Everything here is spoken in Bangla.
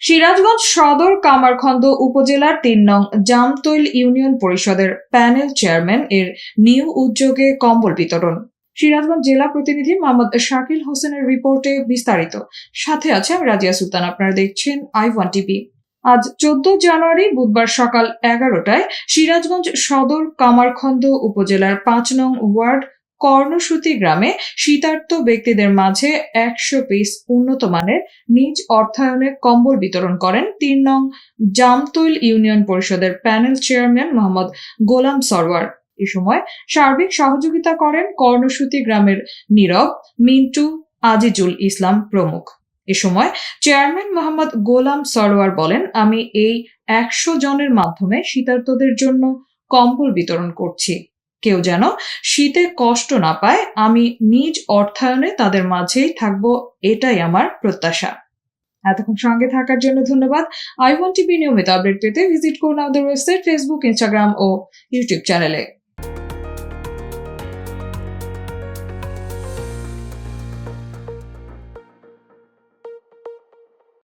সিরাজগঞ্জ সদর কামারখন্দ উপজেলার তিন নং জামতৈল ইউনিয়ন পরিষদের প্যানেল চেয়ারম্যান এর নিউ উদ্যোগে কম্বল বিতরণ। সিরাজগঞ্জ জেলা প্রতিনিধি মোহাম্মদ শাকিল হোসেনের রিপোর্টে বিস্তারিত। সাথে আছে আমি রাজিয়া সুলতান, আপনারা দেখছেন আই ওয়ান টিভি। আজ চোদ্দ জানুয়ারি, বুধবার সকাল এগারোটায় সিরাজগঞ্জ সদর কামারখন্দ উপজেলার পাঁচ নং ওয়ার্ড কর্ণসূতি গ্রামে শীতার্ত ব্যক্তিদের মাঝে একশো পিস উন্নত মানের নিজ অর্থায়নে কম্বল বিতরণ করেন তিন নং জামতৈল ইউনিয়ন পরিষদের প্যানেল চেয়ারম্যান মোহাম্মদ গোলাম সরওয়ার। এ সময় সার্বিক সহযোগিতা করেন কর্ণসূতি গ্রামের নীরব মিন্টু আজিজুল ইসলাম প্রমুখ। এ সময় চেয়ারম্যান মোহাম্মদ গোলাম সরওয়ার বলেন, আমি এই একশো জনের মাধ্যমে শীতার্তদের জন্য কম্বল বিতরণ করছি। কেউ যেন শীতে কষ্ট না পায়, আমি নিজ অর্থায়নে তাদের মাঝেই থাকব, এটাই আমার প্রত্যাশা। এতক্ষণ সঙ্গে থাকার জন্য ধন্যবাদ। আই ওয়ান্ট টিভি নিয়মিত আপডেট পেতে ভিজিট করুন আমাদের ওয়েবসাইট, ফেসবুক, ইনস্টাগ্রাম ও ইউটিউব চ্যানেলে।